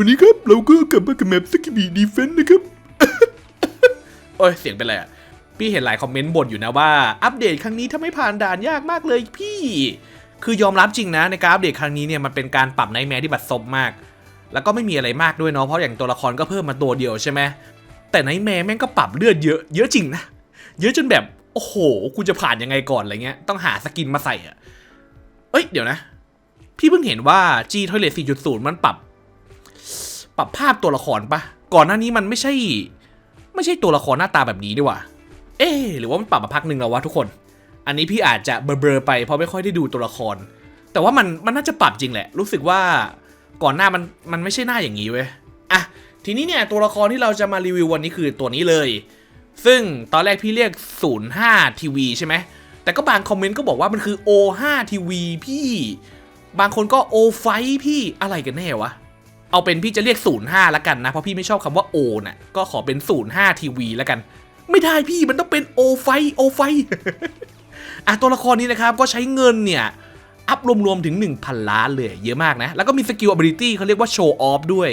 วันนี้ครับเราก็กลับมากับแมปสกิบีดีเฟนนะครับ โอ้ยเสียงเป็นไรอะพี่เห็นหลายคอมเมนต์บ่นอยู่นะว่า อัปเดตครั้งนี้ถ้าไม่ผ่านด่านยากมากเลยพี่ คือยอมรับจริงนะในการอัปเดตครั้งนี้เนี่ยมันเป็นการปรับในแมที่บัดซบมาก แล้วก็ไม่มีอะไรมากด้วยเนาะเพราะอย่างตัวละครก็เพิ่มมาตัวเดียวใช่ไหมแต่ในแมแม่งก็ปรับเลือดเยอะเยอะจริงนะเยอะจนแบบโอ้โหกูจะผ่านยังไงก่อนอะไรเงี้ยต้องหาสกินมาใส่อะเอ้ยเดี๋ยวนะ พี่เพิ่งเห็นว่า G Toilet 4.0 มันปรับ ปรับภาพตัวละครปะก่อนหน้านี้มันไม่ใช่ ไม่ใช่ตัวละครหน้าตาแบบนี้ดีว่า เอ๊หรือว่ามันปรับมาพักหนึ่งแล้ววะทุกคน อันนี้พี่อาจจะเบลอไปเพราะไม่ค่อยได้ดูตัวละคร แต่ว่ามันมันน่าจะปรับจริงแหละ รู้สึกว่าก่อนหน้ามันมันไม่ใช่หน้าอย่างนี้เว้ยอะทีนี้เนี่ยตัวละครที่เราจะมารีวิววันนี้คือตัวนี้เลย ซึ่งตอนแรกพี่เรียก 05 ทีวีใช่ไหมแต่ก็บางคอมเมนต์ก็บอกว่ามันคือ O5 ทีวีพี่ บางคนก็ O5 พี่อะไรกันแน่วะ เอาเป็นพี่จะเรียก 05แล้วกันนะ เพราะพี่ไม่ชอบคำว่า O น่ะ ก็ขอเป็น 05ทีวีแล้วกัน ไม่ได้พี่มันต้องเป็น O5 O5 อะตัวละครนี้นะครับก็ใช้เงินเนี่ย อัพรวมๆถึง 1,000 ล้านเลยเยอะมากนะ แล้วก็มีสกิล ability เขาเรียกว่า show off ด้วย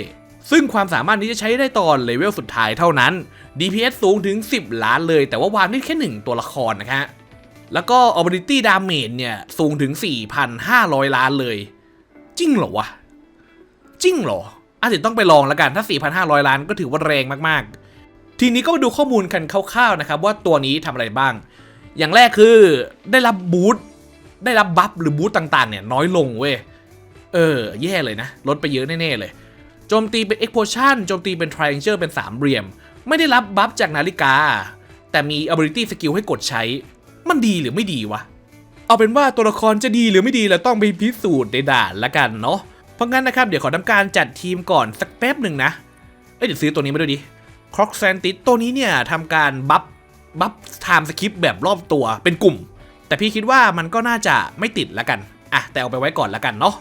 ซึ่งความสามารถนี้จะใช้ได้ตอนเลเวลสุดท้ายเท่านั้น DPS สูงถึง 10 ล้านเลย แต่ว่าวางได้แค่ 1 ตัวละครนะฮะแล้วก็ ability damage เนี่ยสูงถึง 4,500 ล้านเลย จริงเหรอวะ จริงเหรออาจจะต้องไปลองแล้วกันถ้า 4,500 ล้านก็ถือว่าแรงมากๆ ทีนี้ก็มาดูข้อมูลกันคร่าวๆนะครับว่าตัวนี้ทำอะไรบ้าง อย่างแรกคือได้รับบูทได้รับบัฟหรือบูทต่างๆเนี่ยน้อยลงเว้ยเออ แย่เลยนะ ลดไปเยอะแน่ๆเลยโจมตีเป็น explosion โจมตีเป็น triangle เป็นสามเหลี่ยม ไม่ได้รับบัฟจากนาฬิกา แต่มี ability skill ให้กดใช้ มันดีหรือไม่ดีวะ เอาเป็นว่าตัวละครจะดีหรือไม่ดีเราต้องไปพิสูจน์ในด่านละกันเนาะ เพราะงั้นนะครับเดี๋ยวขอทำการจัดทีมก่อนสักแป๊บหนึ่งนะ เอ้ยเดี๋ยวซื้อตัวนี้มาด้วยดิครอกแซนติสตัวนี้เนี่ยทำการบัฟบัฟไทม์สคริปแบบรอบตัวเป็นกลุ่ม แต่พี่คิดว่ามันก็น่าจะไม่ติดละกันอะแต่เอาไปไว้ก่อนละกันเนาะ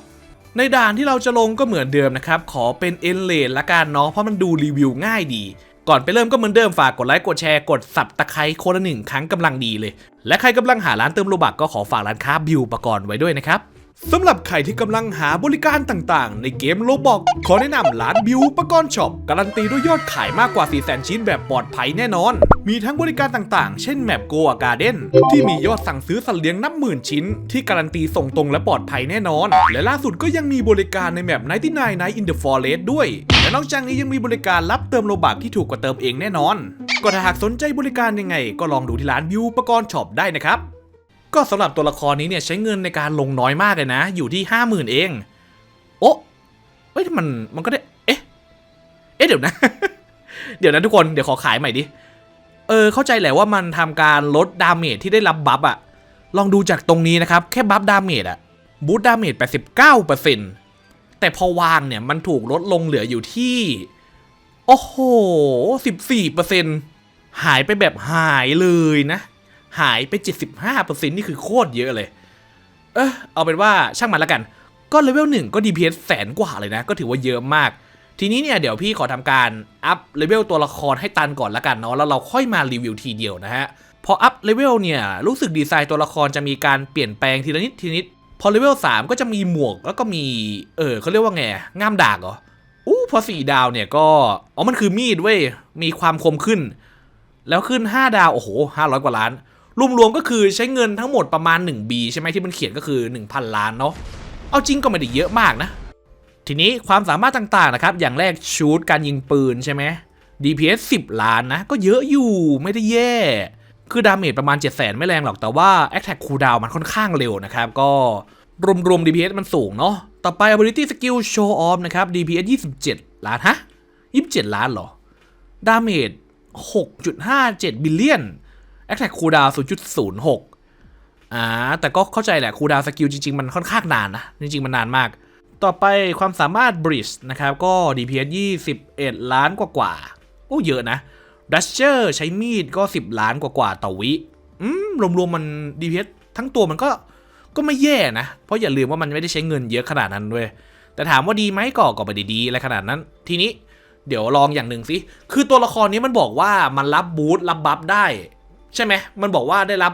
ในด่านที่เราจะลงก็เหมือนเดิมนะครับ ขอเป็นเอ็นเลนละกันเนาะเพราะมันดูรีวิวง่ายดี ก่อนไปเริ่มก็เหมือนเดิมฝากกดไลค์กดแชร์กดสับตะไคร้คนละหนึ่งครั้งกำลังดีเลย และใครกำลังหาร้านเติมโลบักก็ขอฝากร้านค้าบิวประกรณ์ไว้ด้วยนะครับ สำหรับใครที่กำลังหาบริการต่างๆ ในเกมโลบอกขอแนะนำร้านบิวปกรณ์ช็อปการันตีด้วยยอดขายมากกว่า 4 0 0 0 0 ชิ้นแบบปลอดภัยแน่นอน มีทั้งบริการต่างๆ เช่นแมปโกอาการ์เด้นที่มียอดสั่งซื้อสัตว์เลี้ยงนับหมื่นชิ้น ที่การันตีส่งตรงและปลอดภัยแน่นอน และล่าสุดก็ยังมีบริการในแมป99 Night in the Forest ด้วย และนอกจากนี้ยังมีบริการรับเติมโลบักที่ถูกกว่าเติมเองแน่นอน ก็ถ้าหากสนใจบริการยังไง ก็ลองดูที่ร้านบิวปกรณ์ช็อปได้นะครับ ก็สำหรับตัวละครนี้เนี่ยใช้เงินในการลงน้อยมากเลยนะ อยู่ที่ห้าหมื่นเอง โอ้เอ้ยมันมันก็ได้ เอ๊ะ เอ๊ะเดี๋ยวนะ เดี๋ยวนะทุกคนเดี๋ยวขอขายใหม่ดิ เออเข้าใจแหละว่ามันทำการลดดาเมจที่ได้รับบัฟอะลองดูจากตรงนี้นะครับ แค่บัฟดาเมจอะบูตดาเมจ89%แต่พอวางเนี่ยมันถูกลดลงเหลืออยู่ที่ โอ้โห 14%หายไปแบบหายเลยนะ หายไป 75%นี่คือโคตรเยอะเลย เออเอาเป็นว่าช่างมันละกัน ก็เลเวลหนึ่งก็ DPS แสนกว่าเลยนะ ก็ถือว่าเยอะมาก ทีนี้เนี่ยเดี๋ยวพี่ขอทำการอัพเลเวลตัวละครให้ตันก่อนละกันเนาะ แล้วเราค่อยมารีวิวทีเดียวนะฮะ พออัพเลเวลเนี่ยรู้สึกดีไซน์ตัวละครจะมีการเปลี่ยนแปลงทีละนิดทีนิด พอเลเวล3ก็จะมีหมวกแล้วก็มี เออเขาเรียกว่าไง ง่ามดากเหรอ อู้พอสี่ดาวเนี่ยก็ อ๋อมันคือมีดเว้ย มีความคมขึ้น แล้วขึ้น 5 ดาว โอ้โห500 กว่าล้าน รวมๆก็คือใช้เงินทั้งหมดประมาณ 1B ใช่ไหมที่มันเขียนก็คือ 1,000 ล้านเนาะเอาจริงก็ไม่ได้เยอะมากนะ ทีนี้ความสามารถต่างๆนะครับ อย่างแรกชูดการยิงปืนใช่ไหม DPS 10 ล้านนะ ก็เยอะอยู่ไม่ได้แย่ คือดาเมจประมาณ 7 0 0 0 0 0ไม่แรงหรอกแต่ว่า Attack Cooldown มันค่อนข้างเร็วนะครับ ก็รวมๆ DPS มันสูงเนาะต่อไป Ability Skill Show Off นะครับ DPS 27 ล้านฮะ 27 ล้านเหรอ ดาเมจ6.57 บิลเลียน Attack Cooldown 0.06อ่าแต่ก็เข้าใจแหละ Cooldown สกิลจริง ๆ มันค่อนข้างนานนะ จริง ๆ มันนานมาก ต่อไปความสามารถ Bridge นะครับ ก็ DPS 21 ล้านกว่าๆโอ้เยอะนะ Dasher ใช้มีดก็ 10 ล้านกว่าๆต่อวิอืมรวมๆมัน DPS ทั้งตัวมันก็ก็ไม่แย่นะ เพราะอย่าลืมว่ามันไม่ได้ใช้เงินเยอะขนาดนั้นด้วย แต่ถามว่าดีไหมก็ก็ไม่ได้ดีอะไรขนาดนั้น ทีนี้เดี๋ยวลองอย่างหนึ่งสิ คือตัวละครนี้มันบอกว่ามันรับบูทรับบัฟได้ ใช่ไหมมันบอกว่าได้รับ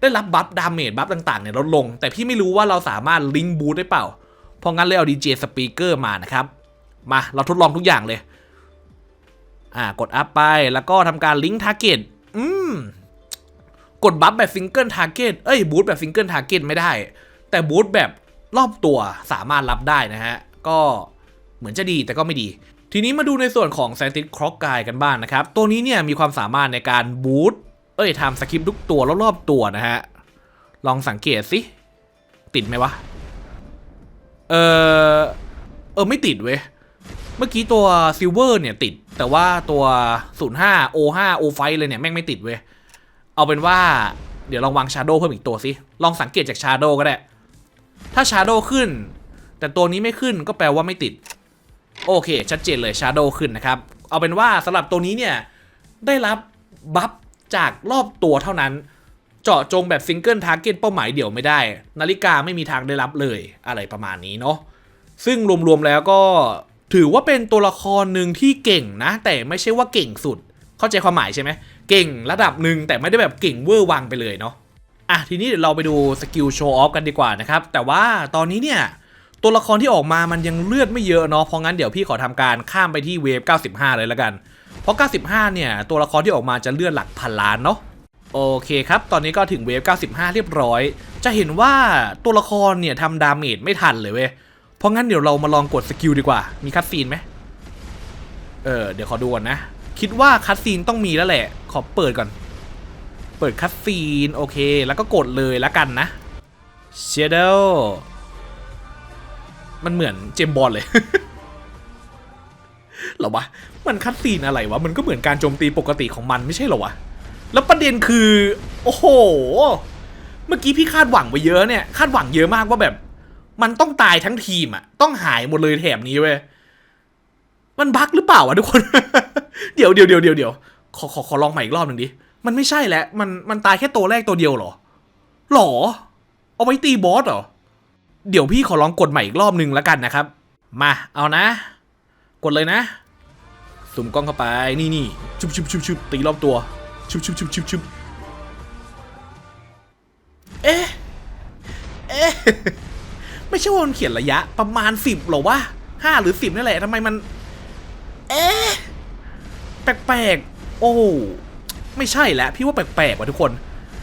ได้รับบัฟดาเมจบัฟต่างๆเนี่ยลดลง แต่พี่ไม่รู้ว่าเราสามารถลิงก์บูทได้เปล่า เพราะงั้นเลยเอา DJ Speaker มานะครับ มาเราทดลองทุกอย่างเลย อ่ากดอัพไปแล้วก็ทำการลิงก์ทาร์เก็ตอืมกดบัฟแบบซิงเกิลทาร์เก็ตเอ้ยบูทแบบซิงเกิลทาร์เก็ตไม่ได้ แต่บูทแบบรอบตัวสามารถรับได้นะฮะ ก็เหมือนจะดีแต่ก็ไม่ดี ทีนี้มาดูในส่วนของ s ซนติ c ครอกกายกันบ้างนะครับ ตัวนี้เนี่ยมีความสามารถในการบูท เอ้ยทำสคริปต์ทุกตัวรอบๆตัวนะฮะ ลองสังเกตสิ ติดไหมวะ เออเออไม่ติดเว้ย เมื่อกี้ตัวซิลเวอร์เนี่ยติด แต่ว่าตัว 05 O5 O5 เลยเนี่ยแม่งไม่ติดเว้ย เอาเป็นว่าเดี๋ยวลองวางชาร์โดเพิ่มอีกตัวสิ ลองสังเกตจากชาร์โดก็ได้ ถ้าชาร์โดขึ้น แต่ตัวนี้ไม่ขึ้นก็แปลว่าไม่ติด โอเค ชัดเจนเลยชาร์โดขึ้นนะครับ เอาเป็นว่าสำหรับตัวนี้เนี่ยได้รับบัฟ จากรอบตัวเท่านั้น เจาะจงแบบซิงเกิลทาร์เก็ตเป้าหมายเดี่ยวไม่ได้ นาฬิกาไม่มีทางได้รับเลยอะไรประมาณนี้เนาะซึ่งรวมๆแล้วก็ถือว่าเป็นตัวละครหนึ่งที่เก่งนะ แต่ไม่ใช่ว่าเก่งสุด เข้าใจความหมายใช่ไหมเก่งระดับหนึ่งแต่ไม่ได้แบบเก่งเวอร์วังไปเลยเนาะอะทีนี้เดี๋ยวเราไปดูสกิลโชว์ออฟกันดีกว่านะครับ แต่ว่าตอนนี้เนี่ยตัวละครที่ออกมามันยังเลือดไม่เยอะเนาะเพราะงั้นเดี๋ยวพี่ขอทำการข้ามไปที่เวฟ 95 เลยละกัน เพราะ 95 เนี่ย ตัวละครที่ออกมาจะเลื่อดหลักพันล้านเนาะโอเคครับ ตอนนี้ก็ถึงเวฟ 95 เรียบร้อย จะเห็นว่าตัวละครเนี่ยทำดาเมจไม่ทันเลยเว้ย เพราะงั้นเดี๋ยวเรามาลองกดสกิลดีกว่า มีคัตซีนไหม เออ เดี๋ยวขอดูก่อนนะ คิดว่าคัตซีนต้องมีแล้วแหละ ขอเปิดก่อน เปิดคัตซีนโอเค แล้วก็กดเลยแล้วกันนะเชเดลมันเหมือนเจมบอลเลย หรอวะ มันคัตซีนอะไรวะ มันก็เหมือนการโจมตีปกติของมันไม่ใช่หรอวะ แล้วประเด็นคือ โอ้โห เมื่อกี้พี่คาดหวังไปเยอะเนี่ย คาดหวังเยอะมากว่าแบบ มันต้องตายทั้งทีมอะต้องหายหมดเลยแถบนี้เว้ย มันบั๊กหรือเปล่าวะทุกคน เดี๋ยวเดี๋ยวเดี๋ยวเดี๋ยวเดี๋ยวขอขอขอลองใหม่อีกรอบหนึ่งดิ มันไม่ใช่แล้ว มันมันตายแค่ตัวแรกตัวเดียวหรอ หรอ เอาไว้ตีบอสเหรอ เดี๋ยวพี่ขอลองกดใหม่อีกรอบหนึ่งแล้วกันนะครับ มา เอานะ กดเลยนะ สุ่มกล้องเข้าไปนี่นี่ชุบชุบชุบชุบตีรอบตัว ชุบชุบชุบชุบชุบเอ๊ะเอ๊ะไม่ใช่ว่ามันเขียนระยะประมาณสิบหรอวะห้าหรือสิบนี่แหละทำไมมัน เอ๊ะแปลกๆ โอ้ไม่ใช่แล้วพี่ว่าแปลกๆว่ะทุกคน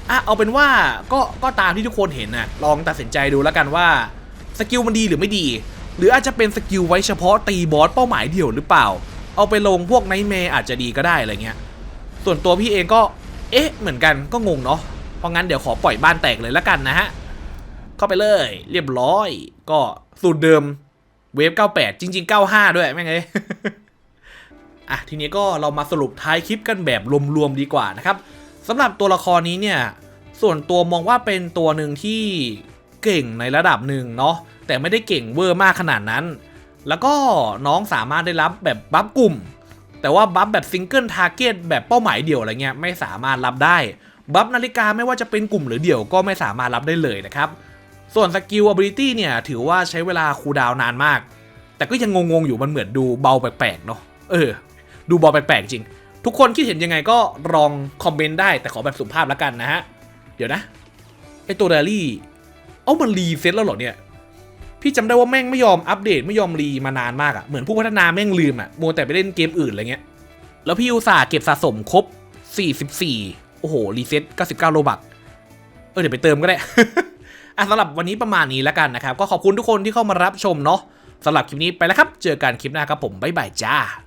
อะเอาเป็นว่าก็ก็ตามที่ทุกคนเห็นน่ะลองตัดสินใจดูแล้วกันว่าสกิลมันดีหรือไม่ดี หรืออาจจะเป็นสกิลไว้เฉพาะตีบอสเป้าหมายเดียวหรือเปล่า เอาไปลงพวกไนท์แมร์อาจจะดีก็ได้อะไรเงี้ย ส่วนตัวพี่เองก็ เอ๊ะ เหมือนกันก็งงเนาะ เพราะงั้นเดี๋ยวขอปล่อยบ้านแตกเลยล้วกันนะฮะ เข้าไปเลย เรียบร้อย ก็สูตรเดิมเวฟ 98 จริง ๆ 95 ด้วยแม่งไงอะทีนี้ก็เรามาสรุปท้ายคลิปกันแบบรวมๆดีกว่านะครับสำหรับตัวละครนี้เนี่ยส่วนตัวมองว่าเป็นตัวหนึ่งที่เก่งในระดับหนึ่งเนาะแต่ไม่ได้เก่งเวอร์มากขนาดนั้น แล้วก็น้องสามารถได้รับแบบบัฟกลุ่ม แต่ว่าบัฟแบบซิงเกิลทาร์เก็ตแบบเป้าหมายเดี่ยวอะไรเงี้ยไม่สามารถรับได้ บัฟนาฬิกาไม่ว่าจะเป็นกลุ่มหรือเดี่ยวก็ไม่สามารถรับได้เลยนะครับ ส่วนสกิล ability เนี่ยถือว่าใช้เวลาคูลดาวน์นานมาก แต่ก็ยังงงๆอยู่มันเหมือนดูเบาแปลกๆเนาะเออ ดูเบาแปลกๆจริง ทุกคนคิดเห็นยังไงก็ลองคอมเมนต์ได้แต่ขอแบบสุภาพแล้วกันนะฮะเดี๋ยวนะไอตัวเดลี่เอ้ามันรีเซ็ตแล้วเหรอเนี่ย พี่จำได้ว่าแม่งไม่ยอมอัปเดตไม่ยอมรีมานานมากอะ่ะเหมือนผู้พัฒนาแม่งลืมอะ่ะมัวแต่ไปเล่นเกมอื่นอะไรเงี้ย แล้วพี่อุตส่าห์เก็บสะสมครบ 44 โอ้โห รีเซ็ต99 โลบักเออเดี๋ยวไปเติมก็ได้อะสำหรับวันนี้ประมาณนี้แล้วกันนะครับ ก็ขอบคุณทุกคนที่เข้ามารับชมเนาะสำหรับคลิปนี้ไปแล้วครับ เจอกันคลิปหน้าครับผมบ๊ายบายจ้า